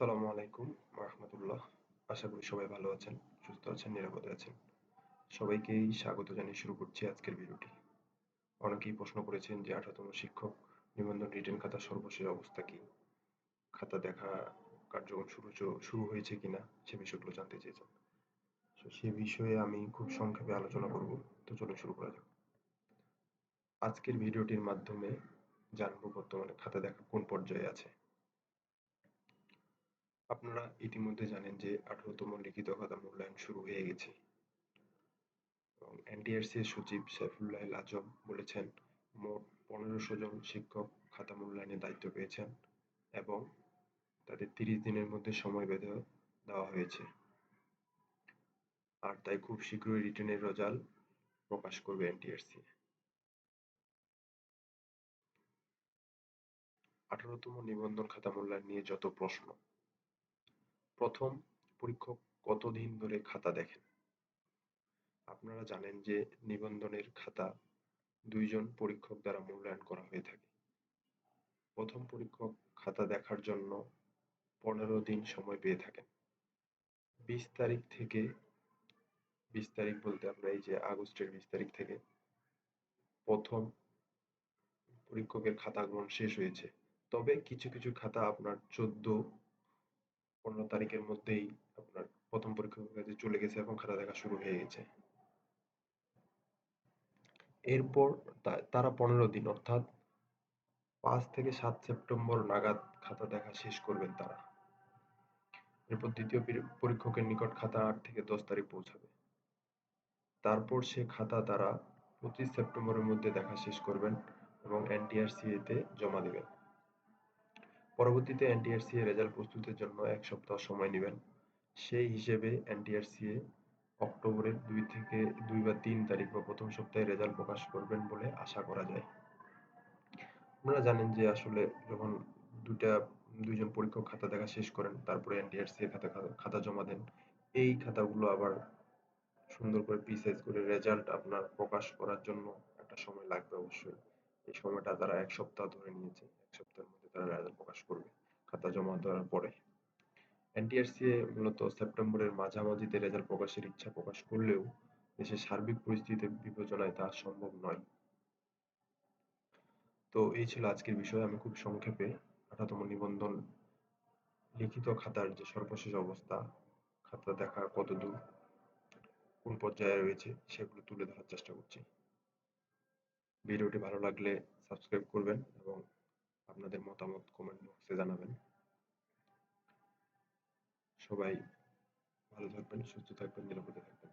আসসালামু আলাইকুম রহমতুল্লাহ। আশা করি সবাই ভালো আছেন, সুস্থ আছেন, নিরাপদে আছেন। সবাইকেই স্বাগত জানিয়ে শুরু করছি আজকের ভিডিওটি। অনেকেই প্রশ্ন করেছেন যে আঠারোতম শিক্ষক নিবন্ধন রিটেন খাতা সর্বশেষ অবস্থা কি? খাতা দেখা কার্যক্রম শুরু শুরু হয়েছে কিনা সে বিষয়গুলো জানতে চেয়েছেন। তো সে বিষয়ে আমি খুব সংক্ষেপে আলোচনা করব। তো চলুন শুরু করা যাক। আজকের ভিডিওটির মাধ্যমে জানব বর্তমানে খাতা দেখা কোন পর্যায়ে আছে। আপনারা ইতিমধ্যে জানেন যে আঠারোতম লিখিত খাতা মূল্যায়ন শুরু হয়ে গেছে। এবং এনটিআরসি সচিব সাইফুল্লাহ আজম বলেছেন, মোট পনেরোশো জন শিক্ষক খাতা মূল্যায়নের দায়িত্ব পেয়েছেন এবং তাদের তিরিশ দিনের মধ্যে সময় বেঁধে দেওয়া হয়েছে। আর তাই খুব শীঘ্রই রিটার্নের রেজাল্ট প্রকাশ করবে এনটিআরসি আঠারোতম নিবন্ধন খাতা মূল্যায়ন নিয়ে যত প্রশ্ন প্রথম পরীক্ষক কতদিন ধরে খাতা দেখেন? আপনারা জানেন যে নিবন্ধনের খাতা দুইজন পরীক্ষক দ্বারা মূল্যায়ন করা হয়ে থাকে। প্রথম পরীক্ষক খাতা দেখার জন্য পনেরো দিন সময় পেয়ে থাকেন। বিশ তারিখ থেকে, বিশ তারিখ বলতে আমরা এই যে আগস্টের বিশ তারিখ থেকে প্রথম পরীক্ষকের খাতা গ্রহণ শেষ হয়েছে। তবে কিছু কিছু খাতা আপনার চোদ্দ পনেরো তারিখের মধ্যেই আপনার প্রথম পরীক্ষকের কাছে চলে গেছে এবং খাতা দেখা শুরু হয়ে গেছে। এরপর তারা পনেরো দিন, অর্থাৎ পাঁচ থেকে সাত সেপ্টেম্বর নাগাদ খাতা দেখা শেষ করবেন তারা। এরপর দ্বিতীয় পরীক্ষকের নিকট খাতা আট থেকে দশ তারিখ পৌঁছাবে। তারপর সে খাতা তারা পঁচিশ সেপ্টেম্বরের মধ্যে দেখা শেষ করবেন এবং এনটিআরসি জমা দেবেন। পরবর্তীতে এনটিআরসি এ রেজাল্ট প্রস্তুতের জন্য এক সপ্তাহ সময় নেবেন। সেই হিসেবে এনটিআরসি এ অক্টোবরের দুই থেকে দুই বা তিন তারিখ বা প্রথম সপ্তাহে রেজাল্ট প্রকাশ করবেন বলে আশা করা যায়। আপনারা জানেন যে আসলে যখন দুটা দুইজন পরীক্ষক খাতা দেখা শেষ করেন, তারপরে এনটিআরসি খাতা খাতা জমা দেন, এই খাতাগুলো আবার সুন্দর করে পিসাইজ করে রেজাল্ট আপনার প্রকাশ করার জন্য একটা সময় লাগবে অবশ্যই। এই সময়টা তারা এক সপ্তাহ ধরে নিয়েছে, এক সপ্তাহের মধ্যে তারা রেজাল্ট প্রকাশ করবে খাতা জমা দেওয়ার পরে এনটিআরসি মূলত সেপ্টেম্বরের মাঝামাঝিতে রেজাল্ট প্রকাশের ইচ্ছা প্রকাশ করলেও দেশের সার্বিক পরিস্থিতি বিবেচনায় তা সম্ভব নয়। তো এই ছিল আজকের বিষয়। আমি খুব সংক্ষেপে আঠাতম নিবন্ধন লিখিত খাতার যে সর্বশেষ অবস্থা, খাতা দেখা কতদূর কোন পর্যায়ে রয়েছে, সেগুলো তুলে ধরার চেষ্টা করছি। ভিডিওটি ভালো লাগলে সাবস্ক্রাইব করবেন এবং আপনাদের মতামত কমেন্ট বক্সে জানাবেন। সবাই ভালো থাকবেন সুস্থ থাকবেন নিরাপদে থাকবেন।